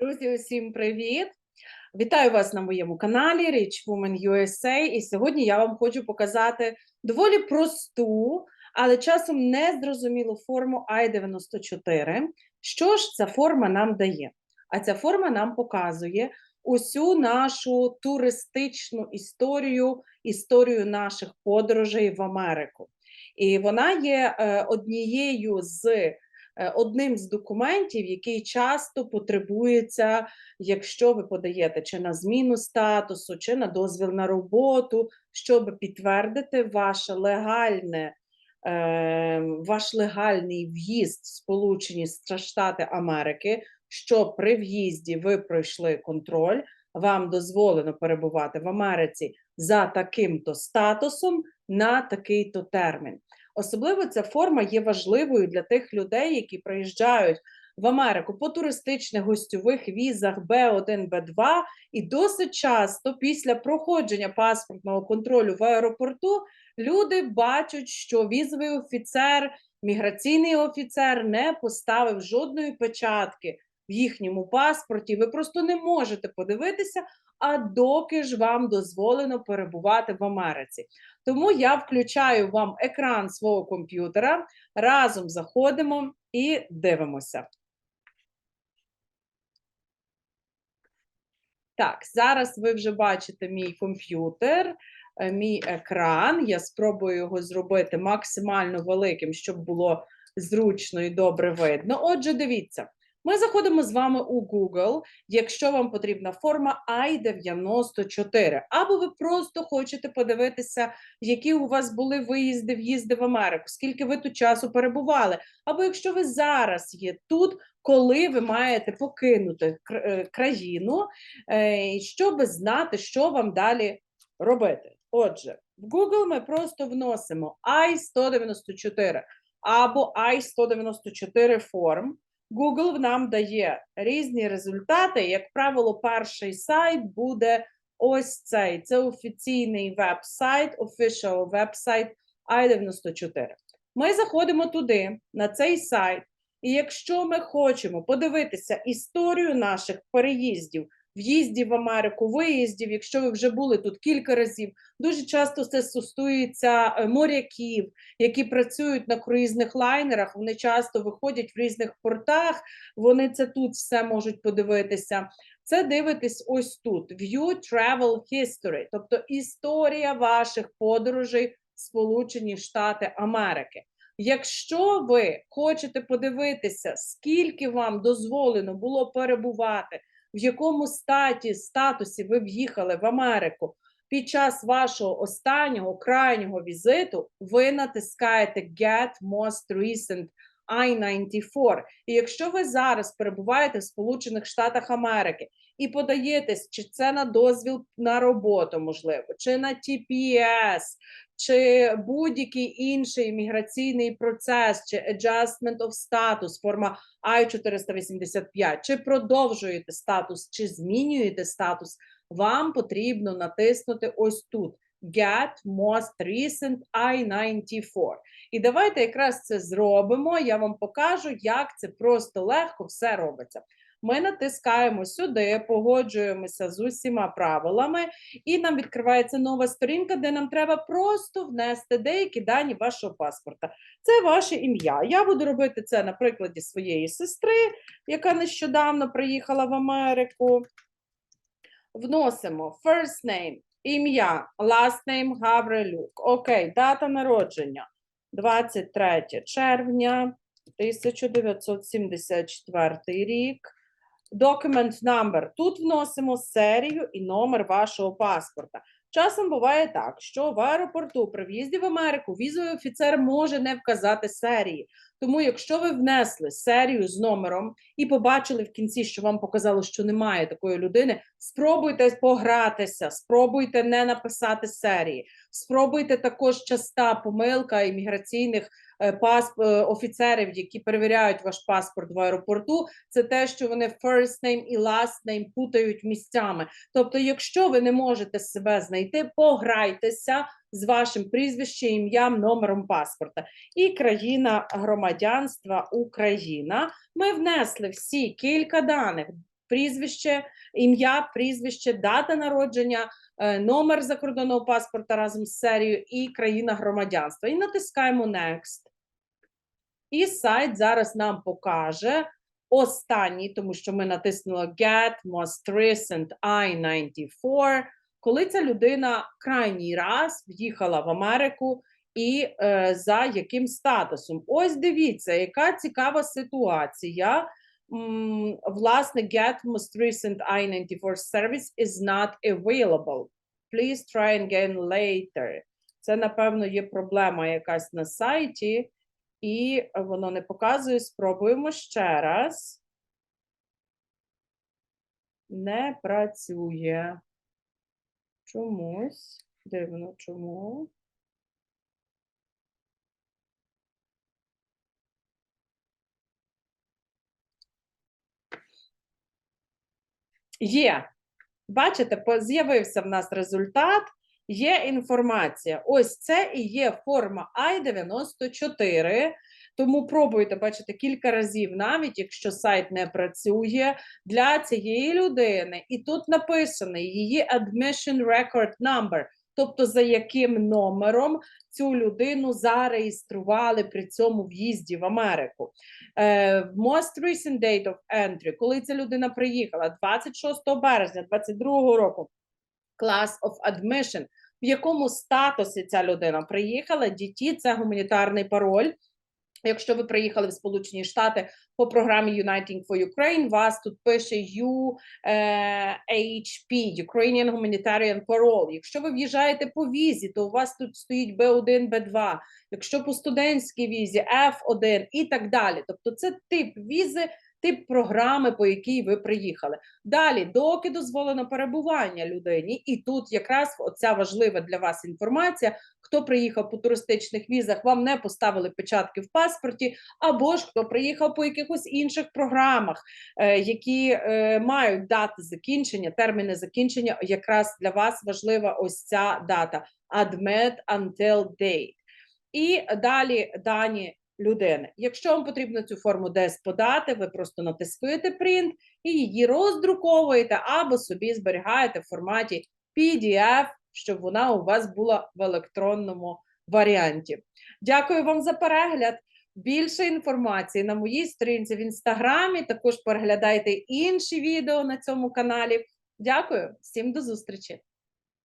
Друзі, усім привіт! Вітаю вас на моєму каналі Rich Woman USA. І сьогодні я вам хочу показати доволі просту, але часом незрозумілу форму I-94. Що ж ця форма нам дає? А ця форма нам показує усю нашу туристичну історію, історію наших подорожей в Америку. І вона є е, однією з одним з документів, який часто потребується, якщо ви подаєте чи на зміну статусу, чи на дозвіл на роботу, щоб підтвердити ваше легальне. е, Ваш легальний в'їзд в Сполучені Штати Америки, що при в'їзді ви пройшли контроль, вам дозволено перебувати в Америці за таким-то статусом на такий-то термін. Особливо ця форма є важливою для тих людей, які приїжджають в Америку по туристичних гостьових візах Б1, Б2, і досить часто після проходження паспортного контролю в аеропорту люди бачать, що візовий офіцер, міграційний офіцер не поставив жодної печатки в їхньому паспорті. Ви просто не можете подивитися, а доки ж вам дозволено перебувати в Америці. Тому я включаю вам екран свого комп'ютера, разом заходимо і дивимося. Так, зараз ви вже бачите мій комп'ютер, е, мій екран. Я спробую його зробити максимально великим, щоб було зручно і добре видно. Отже, дивіться. Ми заходимо з вами у Google, якщо вам потрібна форма I-94, або ви просто хочете подивитися, які у вас були виїзди, в'їзди в Америку, скільки ви тут часу перебували, або якщо ви зараз є тут, коли ви маєте покинути е, країну, е, щоб знати, що вам далі робити. Отже, в Google ми просто вносимо I-194 або I-194 форм. Google нам дає різні результати. Як правило, перший сайт буде ось цей. Це офіційний веб-сайт, official веб-сайт i94. Ми заходимо туди, на цей сайт, і якщо ми хочемо подивитися історію наших переїздів в'їздів в Америку, виїздів, якщо ви вже були тут кілька разів. Дуже часто це стосується е, моряків, які працюють на круїзних лайнерах. Вони часто виходять в різних портах. Вони це тут все можуть подивитися. Це дивитесь ось тут: View Travel History, тобто історія ваших подорожей в Сполучені Штати Америки. Якщо ви хочете подивитися, скільки вам дозволено було перебувати в якому статі статусі ви в'їхали в Америку під час вашого останнього крайнього візиту, ви натискаєте Get Most Recent I-94. І якщо ви зараз перебуваєте в Сполучених Штатах Америки і подаєтесь, чи це на дозвіл на роботу, можливо, чи на TPS, чи будь-який інший міграційний процес, чи adjustment of status, форма I-485, чи продовжуєте статус, чи змінюєте статус, вам потрібно натиснути ось тут. Get most recent I-94. І давайте якраз це зробимо. Я вам покажу, як це просто легко все робиться. Ми натискаємо сюди, погоджуємося з усіма правилами, і нам відкривається нова сторінка, де нам треба просто внести деякі дані вашого паспорта. Це ваше ім'я. Я буду робити це на прикладі своєї сестри, яка нещодавно приїхала в Америку. Вносимо first name, ім'я, last name Гаврилюк. Окей, дата народження 23 червня 1974 рік. Document number. Тут вносимо серію і номер вашого паспорта. Часом буває так, що в аеропорту при в'їзді в Америку візовий офіцер може не вказати серії. Тому, якщо ви внесли серію з номером і побачили в кінці, що вам показало, що немає такої людини, спробуйте погратися, спробуйте не написати серії, спробуйте також часта помилка імміграційних пасп... Е, офіцерів, які перевіряють ваш паспорт в аеропорту, це те, що вони first name і last name путають місцями. Тобто, якщо ви не можете себе знайти, пограйтеся з вашим прізвищем, ім'ям, номером паспорта. І країна громадянства Україна. Ми внесли всі кілька даних. Прізвище, ім'я, прізвище, дата народження, е, номер закордонного паспорта разом з серією і країна громадянства. І натискаємо Next. І сайт зараз нам покаже останній, тому що ми натиснули Get Most Recent I-94, коли ця людина крайній раз в'їхала в Америку і е, за яким статусом. Ось дивіться, яка цікава ситуація. Власне, Get Most Recent I-94 service is not available. Please try again later. Це, напевно, є проблема якась на сайті, і воно не показує. Спробуємо ще раз. Не працює. Чомусь. Дивно, чому? Є. Бачите, з'явився в нас результат, є інформація. Ось це і є форма I-94. Тому пробуйте, бачите, кілька разів, навіть якщо сайт не працює для цієї людини. І тут написано її admission record number, тобто за яким номером цю людину зареєстрували при цьому в'їзді в Америку. Е, most recent date of entry, коли ця людина приїхала? 26 березня 2022 року, class of admission, в якому статусі ця людина приїхала, діті – це гуманітарний пароль. Якщо ви приїхали в Сполучені Штати по програмі Uniting for Ukraine, вас тут пише UHP, Ukrainian Humanitarian Parole. Якщо ви в'їжджаєте по візі, то у вас тут стоїть B1, B2. Якщо по студентській візі F1 і так далі. Тобто це тип візи, тип програми, по якій ви приїхали. Далі, доки дозволено перебування людині, і тут якраз оця важлива для вас інформація. Хто приїхав по туристичних візах, вам не поставили печатки в паспорті, або ж хто приїхав по якихось інших програмах, е, які е, мають дати закінчення, терміни закінчення. Якраз для вас важлива ось ця дата admit until date. І далі дані людини. Якщо вам потрібно цю форму десь подати, ви просто натискуєте print і її роздруковуєте або собі зберігаєте в форматі PDF, щоб вона у вас була в електронному варіанті. Дякую вам за перегляд. Більше інформації на моїй сторінці в інстаграмі. Також переглядайте інші відео на цьому каналі. Дякую, всім до зустрічі!